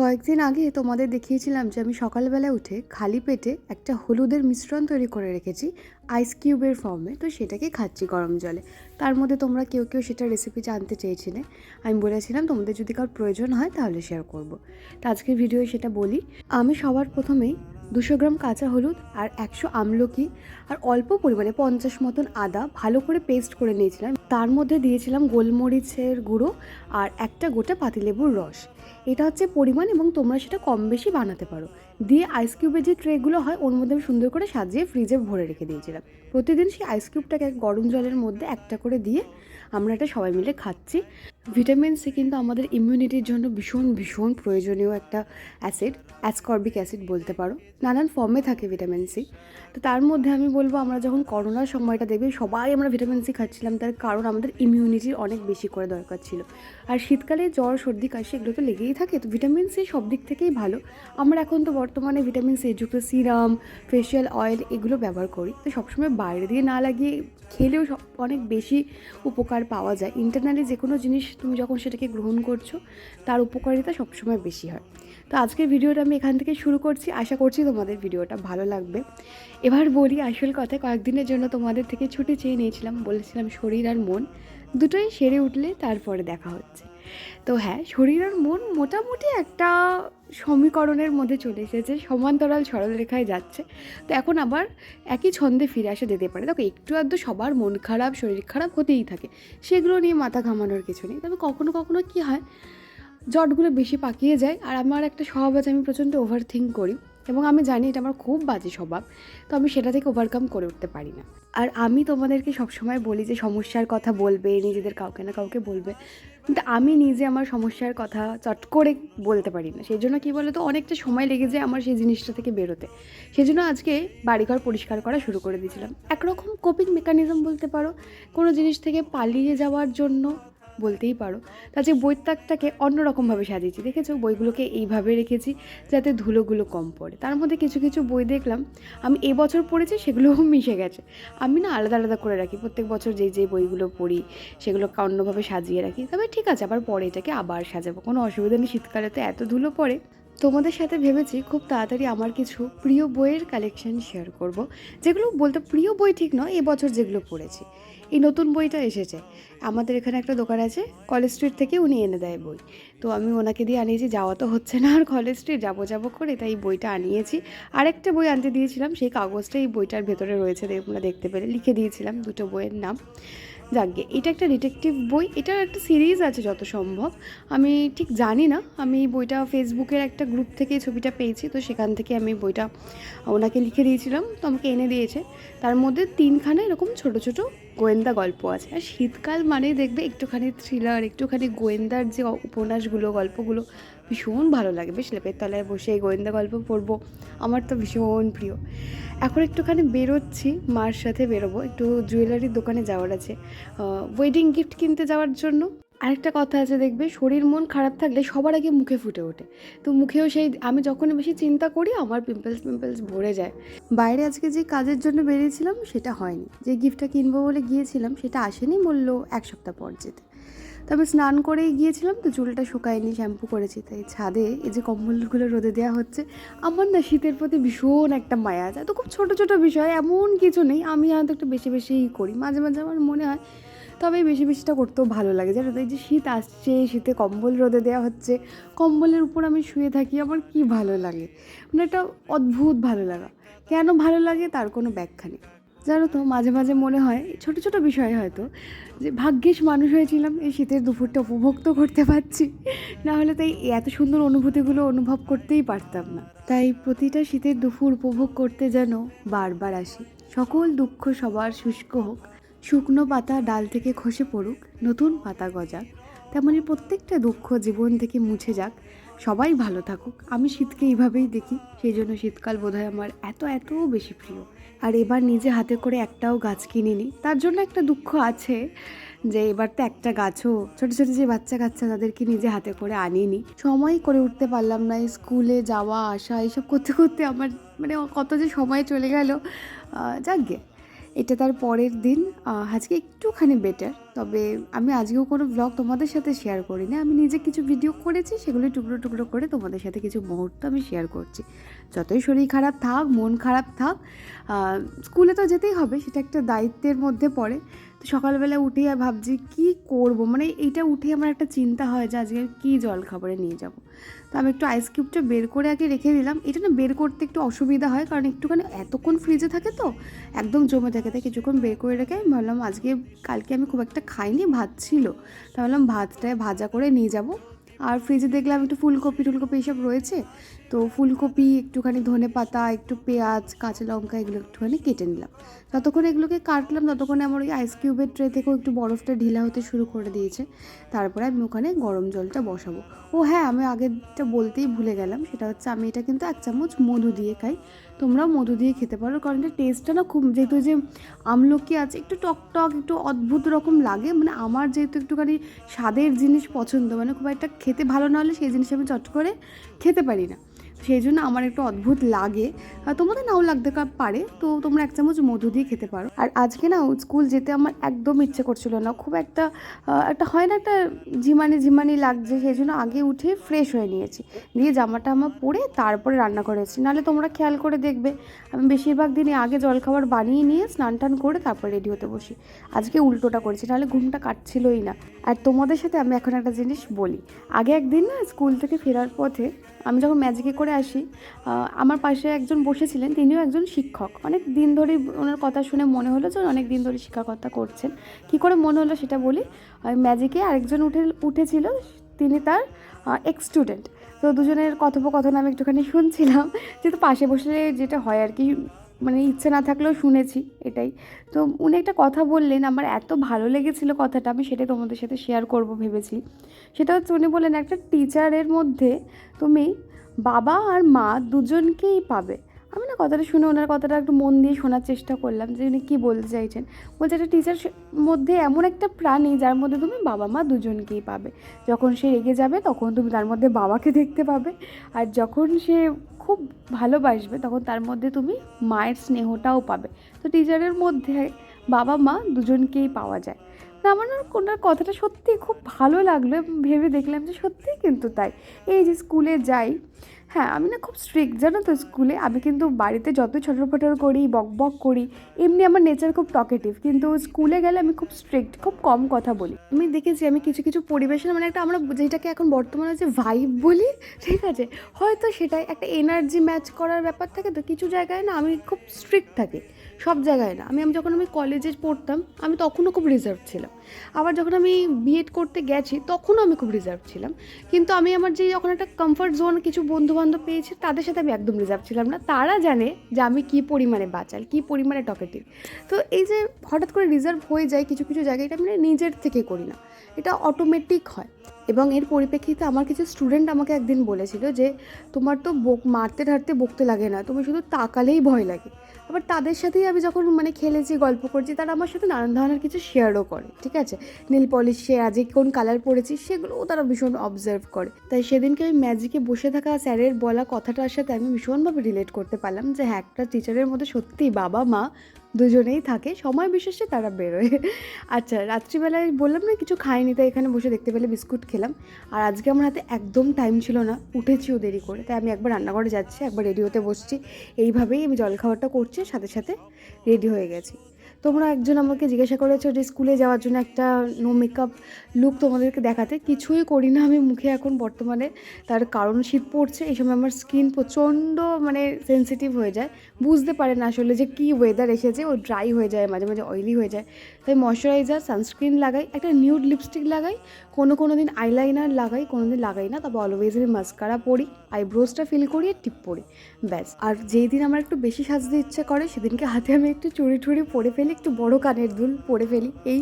কয়েকদিন আগে তোমাদের দেখিয়েছিলাম যে আমি সকালবেলা উঠে খালি পেটে একটা হলুদের মিশ্রণ তৈরি করে রেখেছি আইস কিউবের ফর্মে তো সেটাকে খাচ্ছি গরম জলে। তার মধ্যে তোমরা কেউ কেউ সেটা রেসিপি জানতে চেয়েছিলে। আমি বলেছিলাম, তোমাদের যদি কারোর প্রয়োজন হয় তাহলে শেয়ার করব। তো আজকের ভিডিও সেটা বলি। আমি সবার প্রথমেই দুশো গ্রাম কাঁচা হলুদ আর একশো আমলকি আর অল্প পরিমাণে পঞ্চাশ মতন আদা ভালো করে পেস্ট করে নিয়েছিলাম। তার মধ্যে দিয়েছিলাম গোলমরিচের গুঁড়ো আর একটা গোটা পাতিলেবুর রস। এটা হচ্ছে পরিমাণ এবং তোমরা সেটা কম বেশি বানাতে পারো। দিয়ে আইস কিউবের যে ট্রেগুলো হয়, ওর মধ্যে আমি সুন্দর করে সাজিয়ে ফ্রিজে ভরে রেখে দিয়েছিলাম। প্রতিদিন সেই আইস কিউবটাকে গরম জলের মধ্যে একটা করে দিয়ে আমরা এটা সবাই মিলে খাচ্ছি। ভিটামিন সি কিন্তু আমাদের ইমিউনিটির জন্য ভীষণ ভীষণ প্রয়োজনীয় একটা অ্যাসিড অ্যাসকর্বিক অ্যাসিড বলতে পারো। নানান ফর্মে থাকে ভিটামিন সি তো তার মধ্যে আমি বলব, আমরা যখন করোনার সময়টা দেখবে, সবাই আমরা ভিটামিন সি খাচ্ছিলাম, তার কারণ আমাদের ইমিউনিটির অনেক বেশি করে দরকার ছিল। আর শীতকালে জ্বর, সর্দি, কাশি এগুলো তো লেগেই থাকে, তো ভিটামিন সি সব দিক থেকেই ভালো। আমরা এখন তো বর্তমানে ভিটামিন সি যুক্ত সিরাম ফেশিয়াল অয়েল এগুলো ব্যবহার করি। তো সবসময় বাইরে দিয়ে না লাগিয়ে খেলেও সব অনেক বেশি উপকার পাওয়া যায়। ইন্টারনালি যে কোনো জিনিস তুমি যখন সেটাকে গ্রহণ করছ, তার উপকারিতা সবসময় বেশি হয়। তো আজকের ভিডিওটা আমি এখান থেকে শুরু করছি। আশা করছি তোমাদের ভিডিওটা ভালো লাগবে। এবার বলি আসল কথা, কয়েকদিনের জন্য তোমাদের থেকে ছুটি চেয়ে নিয়েছিলাম, বলেছিলাম শরীর আর মন দুটোই সেরে উঠলে তারপরে দেখা হচ্ছে। তো হ্যাঁ শরীর আর মন মোটামুটি একটা সমীকরণের মধ্যে চলে এসেছে, সমান্তরাল সরলরেখায় যাচ্ছে। তো এখন আবার একই ছন্দে ফিরে আসা যেতে পারে। দেখো, একটু আধটু সবার মন খারাপ, শরীর খারাপ হতেই থাকে। সেগুলো নিয়ে মাথা ঘামানোর কিছু নেই। তবে কখনো কখনো কি হয়, জটগুলো বেশি পাকিয়ে যায়। আর আমার একটা স্বভাব আছে, আমি প্রচণ্ড ওভার থিঙ্ক করি। এবং আমি জানি এটা আমার খুব বাজে স্বভাব। তো আমি সেটা থেকে ওভারকাম করে উঠতে পারি না। আর আমি তোমাদেরকে সবসময় বলি যে, সমস্যার কথা বলবে, নিজেদের কাউকে না কাউকে বলবে। কিন্তু আমি নিজে আমার সমস্যার কথা চট করে বলতে পারি না। সেই জন্য কী বলে তো অনেকটা সময় লেগে যায় আমার সেই জিনিসটা থেকে বেরোতে। সেই জন্য আজকে বাড়িঘর পরিষ্কার করা শুরু করে দিয়েছিলাম। একরকম কোপিং মেকানিজম বলতে পারো, কোনো জিনিস থেকে পালিয়ে যাওয়ার জন্য বলতেই পারো। তা যে তাকটাকে অন্যরকমভাবে সাজিয়েছি। দেখেছ? বইগুলোকে এইভাবে রেখেছি যাতে ধুলোগুলো কম পড়ে। তার মধ্যে কিছু কিছু বই দেখলাম, আমি এবছর পড়েছি, সেগুলোও মিশে গেছে। আমি না আলাদা আলাদা করে রাখি। প্রত্যেক বছর যেই যে বইগুলো পড়ি, সেগুলোকে অন্যভাবে সাজিয়ে রাখি। তবে ঠিক আছে, আবার পরে এটাকে আবার সাজাবো। কোনো অসুবিধা নেই। শীতকালে তো এত ধুলো পড়ে। তোমাদের সাথে ভেবেছি খুব তাড়াতাড়ি আমার কিছু প্রিয় বইয়ের কালেকশন শেয়ার করব, যেগুলো বলতে প্রিয় বই ঠিক নয় এবছর যেগুলো পড়েছি। এই নতুন বইটা এসেছে। আমাদের এখানে একটা দোকান আছে কলেজ স্ট্রিট থেকে উনি এনে দেয় বই। তো আমি ওনাকে দিয়ে আনিয়েছি, যাওয়া তো হচ্ছে না আর কলেজ স্ট্রিট যাব যাব করে তাই এই বইটা আনিয়েছি। আরেকটা বই আনতে দিয়েছিলাম, সেই কাগজটা এই বইটার ভেতরে রয়েছে তোমরা দেখতে পেলে, লিখে দিয়েছিলাম দুটো বইয়ের নাম। যাকগে, এটা একটা ডিটেকটিভ বই, এটার একটা সিরিজ আছে যত সম্ভব। আমি ঠিক জানি না, আমি বইটা ফেসবুকের একটা গ্রুপ থেকে ছবিটা পেয়েছি, তো সেখান থেকে আমি বইটা ওনাকে লিখে দিয়েছিলাম, তো আমাকে এনে দিয়েছে। তার মধ্যে তিনখানা এরকম ছোট ছোট গোয়েন্দা গল্প আছে। আর শীতকাল মানে দেখবে একটুখানি থ্রিলার একটুখানি গোয়েন্দার যে উপন্যাসগুলো গল্পগুলো ভীষণ ভালো লাগে। বেশ লেপের তলায় বসে এই গোয়েন্দা গল্প পড়ব। আমার তো ভীষণ প্রিয়। এখন একটুখানি বেরোচ্ছি, মার সাথে বেরোবো। একটু জুয়েলারির দোকানে যাওয়ার আছে। ওয়েডিং গিফট কিনতে যাওয়ার জন্য। আরেকটা কথা আছে, দেখবে শরীর মন খারাপ থাকলে সবার আগে মুখে ফুটে ওঠে। তো মুখেও সেই, আমি যখনই বেশি চিন্তা করি, আমার পিম্পলস পিম্পলস ভরে যায়। বাইরে আজকে যে কাজের জন্য বেরিয়েছিলাম, সেটা হয়নি। যে গিফটটা কিনবো বলে গিয়েছিলাম, সেটা আসেনি বলল এক সপ্তাহ পর যেতে। তো আমি স্নান করেই গিয়েছিলাম তো চুলটা শুকায়নি, শ্যাম্পু করেছি, তাই ছাদে এই যে কম্বলগুলো রোদে দেওয়া হচ্ছে, আমার না শীতের প্রতি ভীষণ একটা মায়া আছে। তো খুব ছোটো ছোটো বিষয়, এমন কিছু নেই, আমি হয়তো একটু বেশি বেশিই করি। মাঝে মাঝে আমার মনে হয় তবে বেশি বেশিটা করতেও ভালো লাগে। তো, এই যে শীত আসছে, শীতে কম্বল রোদে দেওয়া হচ্ছে, কম্বলের উপর আমি শুয়ে থাকি, আমার কি ভালো লাগে? মানে একটা অদ্ভুত ভালো লাগা। কেন ভালো লাগে? তার কোনো ব্যাখ্যা নেই। জানো তো, মাঝে মাঝে মনে হয়, ছোট ছোট বিষয় হয়তো, যে ভাগ্যিস মানুষ হয়েছিলাম, এই শীতের দুপুরটা উপভোগ তো করতে পারছি। না হলে তাই এত সুন্দর অনুভূতিগুলো অনুভব করতেই পারতাম না। তাই প্রতিটা শীতের দুপুর উপভোগ করতে যেন বারবার আসি। সকল দুঃখ সবার শুষ্ক হোক, শুকনো পাতা ডাল থেকে খসে পড়ুক, নতুন পাতা গজাক, তেমনি প্রত্যেকটা দুঃখ জীবন থেকে মুছে যাক সবাই ভালো থাকুক। আমি শীতকে এইভাবেই দেখি সেই জন্য শীতকাল বোধহয় আমার এত এত বেশি প্রিয়। আর এবার নিজে হাতে করে একটাও গাছ কিনিনি। তার জন্য একটা দুঃখ আছে যে এবার তো একটা গাছও, ছোটো ছোটো যে বাচ্চা কাচ্চা তাদেরকে নিজে হাতে করে আনিনি। সময় করে উঠতে পারলাম না, স্কুলে যাওয়া, আসা এইসব করতে করতে আমার মানে কত যে সময় চলে গেল যাকগে এটা তার পরের দিন আজকে একটুখানি বেটার তবে আমি আজকেও কোনো ব্লগ তোমাদের সাথে শেয়ার করি না আমি নিজে কিছু ভিডিও করেছি, সেগুলো টুকরো টুকরো করে তোমাদের সাথে কিছু মুহূর্ত আমি শেয়ার করছি। যতই শরীর খারাপ থাক, মন খারাপ থাক স্কুলে তো যেতেই হবে, সেটা একটা দায়িত্বের মধ্যে পড়ে। সকালবেলা উঠে ভাবছি, কি করব? মানে এইটা উঠে আমার একটা চিন্তা হয় যে আজকে কী জল খাবারে নিয়ে যাব। তো আমি একটু আইস কিউবটা বের করে আগে রেখে দিলাম। এটা না বের করতে একটু অসুবিধা হয়, কারণ একটুখানি এতক্ষণ ফ্রিজে থাকে তো, একদম জমে থাকে। তাই কিছুক্ষণ বের করে রেখে আমি ভাবলাম, আজকে কালকে আমি খুব একটা খাইনি, ভাত ছিল। তা ভাবলাম ভাতটায় ভাজা করে নিয়ে যাব। আর ফ্রিজে দেখলাম একটু ফুলকপি টুলকপি এইসব রয়েছে। তো ফুলকপি, একটুখানি ধনে পাতা, একটু পেঁয়াজ, কাঁচা লঙ্কা এগুলো একটুখানি কেটে নিলাম। যতক্ষণ এগুলোকে কাটলাম, ততক্ষণে আমার ওই আইস কিউবের ট্রে থেকেও একটু বরফটা ঢিলা হতে শুরু করে দিয়েছে। তারপরে আমি ওখানে গরম জলটা বসাবো। ও হ্যাঁ আমি আগেরটা বলতেই ভুলে গেলাম, সেটা হচ্ছে আমি এটা কিন্তু এক চামচ মধু দিয়ে খাই। তোমরাও মধু দিয়ে খেতে পারো, কারণ এটা টেস্টটা না খুব যেহেতু যে আমলকি আছে, একটু টকটক টক একটু অদ্ভুত রকম লাগে। মানে আমার যেহেতু একটুখানি স্বাদের জিনিস পছন্দ মানে খুব একটা খেতে ভালো না হলে সেই জিনিস আমি চট করে খেতে পারি না। সেই জন্য আমার একটু অদ্ভুত লাগে। তোমাদের নাও লাগতে পারে, তো তোমরা এক চামচ মধু দিয়ে খেতে পারো। আর আজকে না, স্কুল যেতে আমার একদম ইচ্ছে করছিল না। খুব একটা একটা হয় না, একটা ঝিমানি ঝিমানি লাগছে, সেই জন্য আগে উঠে ফ্রেশ হয়ে নিয়েছি। দিয়ে জামাটা আমার পরে তারপরে রান্না করেছি। নাহলে তোমরা খেয়াল করে দেখবে, আমি বেশিরভাগ দিনই আগে জলখাবার বানিয়ে নিয়ে স্নান টান করে তারপর রেডি হতে বসি। আজকে উল্টোটা করেছি, নাহলে ঘুমটা কাটছিলই না। আর তোমাদের সাথে আমি এখন একটা জিনিস বলি। আগে একদিন না, স্কুল থেকে ফেরার পথে আমি যখন ম্যাজিকে করে আসি। আমার পাশে একজন বসেছিলেন, তিনিও একজন শিক্ষক। অনেক দিন ধরে ওনার কথা শুনে মনে হলো যে, অনেক দিন ধরে শিক্ষকতা করছেন। কী করে মনে হলো সেটা বলি? ম্যাজিকে আরেকজন উঠে, উঠেছিল, তিনি তার এক্স স্টুডেন্ট তো দুজনের কথোপকথন আমি একটুখানি শুনছিলাম, যেহেতু পাশে বসলে যেটা হয় আর কি মানে ইচ্ছে না থাকলেও শুনেছি এটাই। তো উনি একটা কথা বললেন, আমার এত ভালো লেগেছিল কথাটা, আমি সেটাই তোমাদের সাথে শেয়ার করব ভেবেছি। সেটা হচ্ছে উনি বললেন, একটা টিচারের মধ্যে তুমি বাবা আর মা দুজনকেই পাবে। আমি না কথাটা শুনে ওনার কথাটা একটু মন দিয়ে শোনার চেষ্টা করলাম যে উনি কী বলতে চাইছেন। বলছে একটা টিচার মধ্যে এমন একটা প্রাণী যার মধ্যে তুমি বাবা, মা দুজনকেই পাবে। যখন সে রেগে যাবে, তখন তুমি তার মধ্যে বাবাকে দেখতে পাবে। আর যখন সে খুব ভালোবাসবে, তখন তার মধ্যে তুমি মায়ের স্নেহটাও পাবে। তো টিচারের মধ্যে বাবা, মা দুজনকেই পাওয়া যায়। না আমার ওনার কথাটা সত্যি খুব ভালো লাগল এবং ভেবে দেখলাম যে সত্যিই কিন্তু তাই। এই যে স্কুলে যাই হ্যাঁ আমি না খুব স্ট্রিক্ট জানো তো স্কুলে? আমি কিন্তু বাড়িতে যতই ছটর ফটর করি, বক বক করি, এমনি আমার নেচার খুব টকেটিভ কিন্তু স্কুলে গেলে আমি খুব স্ট্রিক্ট খুব কম কথা বলি। আমি দেখেছি আমি কিছু কিছু পরিবেশনা মানে একটা আমরা যেটাকে এখন বর্তমানে যে ভাইব বলি, ঠিক আছে? হয়তো সেটাই একটা এনার্জি ম্যাচ করার ব্যাপার থাকে, তো কিছু জায়গায় না আমি খুব স্ট্রিক্ট থাকি। সব জায়গায় না। আমি আমি যখন আমি কলেজে পড়তাম, আমি তখনও খুব রিজার্ভ ছিলাম। আবার যখন আমি বিএড করতে গেছি, তখনও আমি খুব রিজার্ভ ছিলাম। কিন্তু আমি আমার যে যখন একটা কমফর্ট জোন কিছু বন্ধু বান্ধব পেয়েছি, তাদের সাথে আমি একদম রিজার্ভ ছিলাম না। তারা জানে যে আমি কী পরিমাণে বাঁচাল, কী পরিমাণে টকেটিভ তো এই যে হঠাৎ করে রিজার্ভ হয়ে যায় কিছু কিছু জায়গায়, এটা আমি নিজের থেকে করি না। এটা অটোমেটিক হয়। এবং এর পরিপ্রেক্ষিতে আমার কিছু স্টুডেন্ট আমাকে একদিন বলেছিল যে, তোমার তো বক মারতে ঠারতে বকতে লাগে না। তুমি শুধু তাকালেই ভয় লাগে। আবার তাদের সাথেই আমি যখন মানে খেলেছি, গল্প করছি, তারা আমার সাথে নানান ধরনের কিছু শেয়ারও করে, ঠিক আছে? নীল পলিশ সে আজকে কোন কালার পরেছি, সেগুলোও তারা ভীষণ অবজার্ভ করে। তাই সেদিনকে আমি ম্যাজিকে বসে থাকা স্যারের বলা কথাটার সাথে আমি ভীষণভাবে রিলেট করতে পারলাম যে হ্যাঁ একটা টিচারের মধ্যে সত্যি বাবা মা দুজনেই থাকে। সময় বিশেষে তারা বেরোয়। আচ্ছা রাত্রিবেলায় বললাম না কিছু খাইনি, তাই এখানে বসে দেখতে পেলে বিস্কুট খেলাম। আর আজকে আমার হাতে একদম টাইম ছিল না উঠেছিও দেরি করে। তাই আমি একবার রান্নাঘরে যাচ্ছি, একবার রেডি হতে বসছি। এইভাবেই আমি জলখাবারটা করছি সাথে সাথে রেডি হয়ে গেছি। তোমরা একজন আমাকে জিজ্ঞাসা করেছ যে স্কুলে যাওয়ার জন্য একটা নো মেকআপ লুক তোমাদেরকে দেখাতে। কিছুই করি না আমি মুখে এখন বর্তমানে। তার কারণ শীত পড়ছে, এই সময় আমার স্কিন প্রচণ্ড মানে সেন্সিটিভ হয়ে যায়। বুঝতে পারে না আসলে যে কী ওয়েদার এসেছে, ও ড্রাই হয়ে যায়, মাঝে মাঝে অয়েলি হয়ে যায়। তাই ময়শ্চারাইজার সানস্ক্রিন লাগাই, একটা নিউড লিপস্টিক লাগাই, কোনো কোনো দিন আইলাইনার লাগাই, কোনো দিন লাগাই না, তবে অলওয়েজ আমি মাস্কারা পরি আইব্রোজটা ফিল করি আর টিপ পরি, ব্যাস। আর যেই দিন আমার একটু বেশি সাজতে ইচ্ছে করে, সেদিনকে হাতে আমি একটু চুড়ি টুড়ি পরে ফেলি, একটু বড় কানের দুল পরে ফেলি, এই।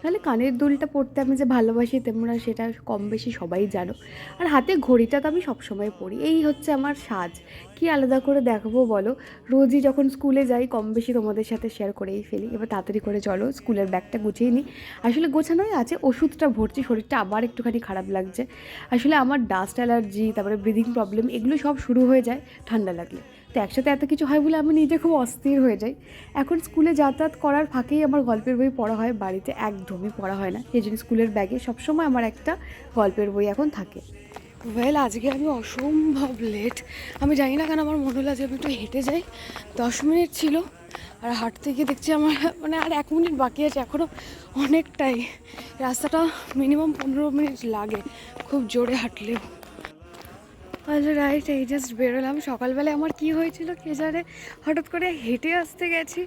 তাহলে কানের দুলটা পরতে আমি যে ভালোবাসি তোমরা সেটা কম বেশি সবাই জানো। আর হাতে ঘড়িটা তো আমি সবসময় পরি, এই হচ্ছে আমার সাজ। কি আলাদা করে দেখাবো বলো? রোজই যখন স্কুলে যাই, কম বেশি তোমাদের সাথে শেয়ার করেই ফেলি। এবার তাড়াতাড়ি করে চলো, স্কুলের ব্যাগটা গুছিয়ে নিই। আসলে গোছানোই আছে, ওষুধটা ভরছি শরীরটা আবার একটুখানি খারাপ লাগছে। আসলে আমার ডাস্ট অ্যালার্জি তারপরে ব্রিদিং প্রবলেম এগুলো সব শুরু হয়ে যায় ঠান্ডা লাগলে। তো একসাথে এত কিছু হয় বলে আমি নিজে খুব অস্থির হয়ে যাই। এখন স্কুলে যাতায়াত করার ফাঁকেই আমার গল্পের বই পড়া হয়, বাড়িতে একদমই পড়া হয় না। এই জন্য স্কুলের ব্যাগে সবসময় আমার একটা গল্পের বই এখন থাকে। ওয়েল আজকে আমি অসম্ভব লেট আমি জানি না কেন আমার মনে হলো যে আমি একটু হেঁটে যাই। দশ মিনিট ছিল, আর হাঁটতে গিয়ে দেখছি আমার মানে আর এক মিনিট বাকি আছে এখনও অনেকটাই। রাস্তাটা মিনিমাম পনেরো মিনিট লাগে, খুব জোরে হাঁটলেও। অল রাইট এই জাস্ট বেরোলাম। সকালবেলায় আমার কি হয়েছিল কে জানে? হঠাৎ করে হেঁটে আসতে গেছি।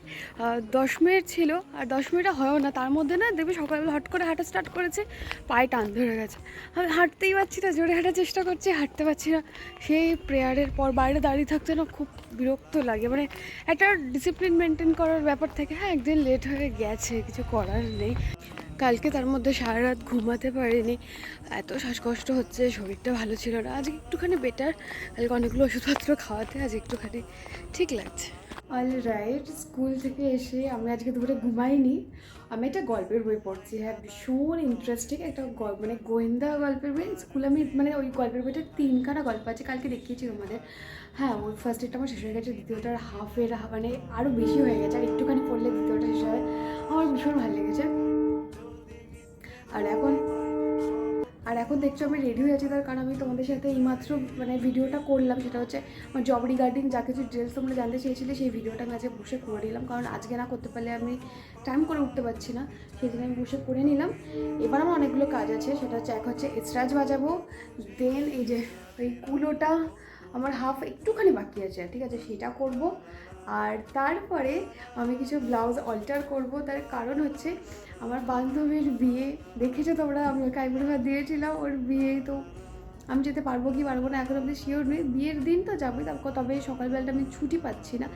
দশ মিনিট ছিল, আর দশ মিনিটও হয়ও না। তার মধ্যে না, দেখবি সকালবেলা হট করে হাঁটা স্টার্ট করেছে, পায়ে টান ধরে গেছে। আমি হাঁটতেই পারছি না, জোরে হাঁটার চেষ্টা করছি, হাঁটতে পারছি না। সেই প্রেয়ারের পর বাইরে দাঁড়িয়ে থাকতে না খুব বিরক্ত লাগে। মানে একটা ডিসিপ্লিন মেনটেন করার ব্যাপার থেকে। হ্যাঁ একদিন লেট হয়ে গেছে, কিছু করার নেই। কালকে তার মধ্যে সারা রাত ঘুমাতে পারিনি। এত শ্বাসকষ্ট হচ্ছে, শরীরটা ভালো ছিল না। আজকে একটুখানি বেটার কালকে অনেকগুলো ওষুধপত্র খাওয়াতে আজ একটুখানি ঠিক লাগছে। অল রাইট স্কুল থেকে এসে আমি আজকে দুপুরে ঘুমাইনি। আমি একটা গল্পের বই পড়ছি। হ্যাঁ ভীষণ ইন্টারেস্টিং একটা গল্প মানে গোয়েন্দা গল্পের বই। স্কুলে আমি মানে ওই গল্পের বইটা তিনখানা গল্প আছে, কালকে দেখিয়েছি তোমাদের। হ্যাঁ ওই ফার্স্ট ডেটটা আমার শেষ হয়ে গেছে, দ্বিতীয়টার হাফের মানে আরও বেশি হয়ে গেছে। আর একটুখানি পড়লে দ্বিতীয়টা শেষ হয়। আমার ভীষণ ভালো লেগেছে। আর এখন আর এখন দেখছ আমি রেডি হয়ে আছি, তার কারণ আমি তোমাদের সাথে এইমাত্র মানে ভিডিওটা করলাম, সেটা হচ্ছে আমার জব রিগার্ডিং যা কিছু ডিটেলস তোমরা জানতে চেয়েছিলে, সেই ভিডিওটা আমি আজকে বসে করে নিলাম। কারণ আজকে না করতে পারলে আমি টাইম করে উঠতে পারছি না, সেই জন্য আমি বসে করে নিলাম। এবার আমার অনেকগুলো কাজ আছে, সেটা হচ্ছে এক হচ্ছে এসরাজ বাজাবো দেন এই যে ওই কুলোটা আমার হাফ একটুখানি বাকি আছে, ঠিক আছে? সেটা করব। আর তারপরে আমি কিছু ব্লাউজ অল্টার করব। তার কারণ হচ্ছে আমার বান্ধবীর বিয়ে, দেখেছ তোমরা? আমি ওকে আইবুড়ো ভাত দিয়েছিলাম, ওর বিয়ে তো আমি যেতে পারব কি পারব না এখন অব্দি শিওর নেই। বিয়ের দিন তো যাবোই তারপর তবে সকালবেলাটা আমি ছুটি পাচ্ছি না।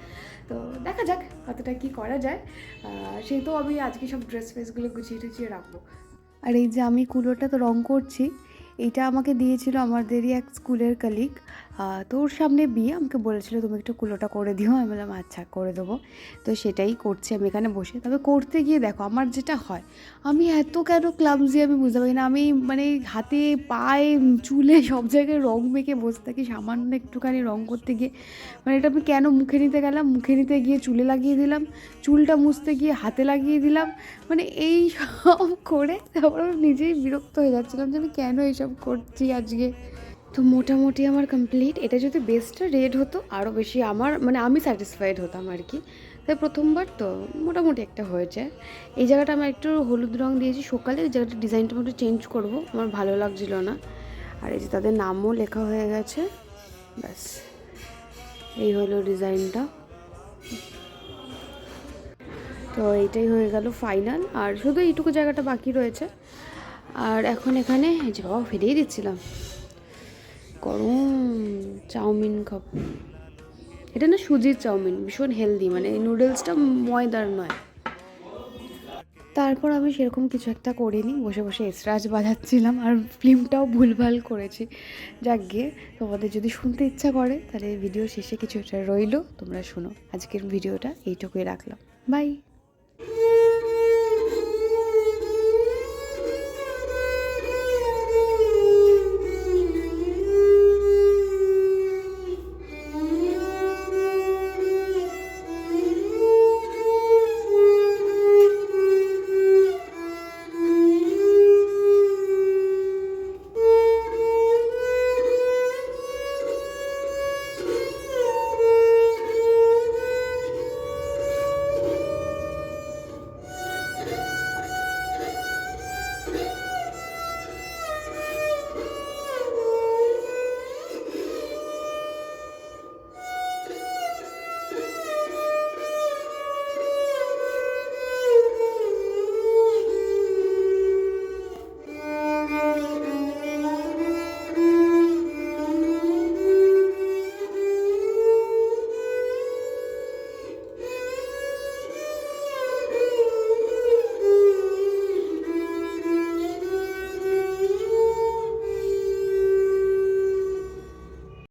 তো দেখা যাক কতটা কি করা যায়। সেই তো আমি আজকে সব ড্রেস ফ্রেসগুলো গুছিয়ে টুছিয়ে রাখব। আর এই যে আমি কুলোটা তো রং করছি এইটা আমাকে দিয়েছিল আমাদেরই এক স্কুলের কালিগ তো ওর সামনে বিয়ে, আমাকে বলেছিল, তুমি একটু কুলোটা করে দিও। আমি বললাম আচ্ছা করে দেবো। তো সেটাই করছি আমি এখানে বসে। তবে করতে গিয়ে দেখো, আমার যেটা হয়, আমি এত কেন ক্লামজি আমি বুঝতে পারি না। আমি মানে হাতে, পায়ে, চুলে সব জায়গায় রং মেখে বসে থাকি, সামান্য একটুখানি রং করতে গিয়ে। মানে এটা আমি কেন মুখে নিতে গেলাম? মুখে নিতে গিয়ে চুলে লাগিয়ে দিলাম, চুলটা মুছতে গিয়ে হাতে লাগিয়ে দিলাম। মানে এই সব করে তারপর নিজেই বিরক্ত হয়ে যাচ্ছিলাম যে আমি কেন এইসব করছি আজকে? তো মোটামুটি আমার কমপ্লিট এটা যদি বেস্টটা রেড হতো আরও বেশি আমার মানে আমি স্যাটিসফাইড হতাম আর কি। তাই প্রথমবার তো মোটামুটি একটা হয়েছে। এই জায়গাটা আমি একটু হলুদ রঙ দিয়েছি। সকালে ওই জায়গাটা ডিজাইনটা একটু চেঞ্জ করব। আমার ভালো লাগছিল না। আর এই যে তাদের নামও লেখা হয়ে গেছে। ব্যাস, এই হলো ডিজাইনটা তো এইটাই হয়ে গেল ফাইনাল আর শুধু এইটুকু জায়গাটা বাকি রয়েছে। আর এখন এখানে, এই যে বাবা ফেলেই দিচ্ছিলাম। গরম। চাউমিন খাব। এটা না সুজির চাউমিন, ভীষণ হেলদি মানে নুডলসটা ময়দার নয়। তারপর আমি সেরকম কিছু একটা করিনি, বসে বসে এসরাজ বাজাচ্ছিলাম আর ফিল্মটাও ভুলভাল করেছি। যাক গিয়ে তোমাদের যদি শুনতে ইচ্ছা করে, তাহলে ভিডিও শেষে কিছু একটা রইল, তোমরা শোনো। আজকের ভিডিওটা এইটুকুই রাখলাম। বাই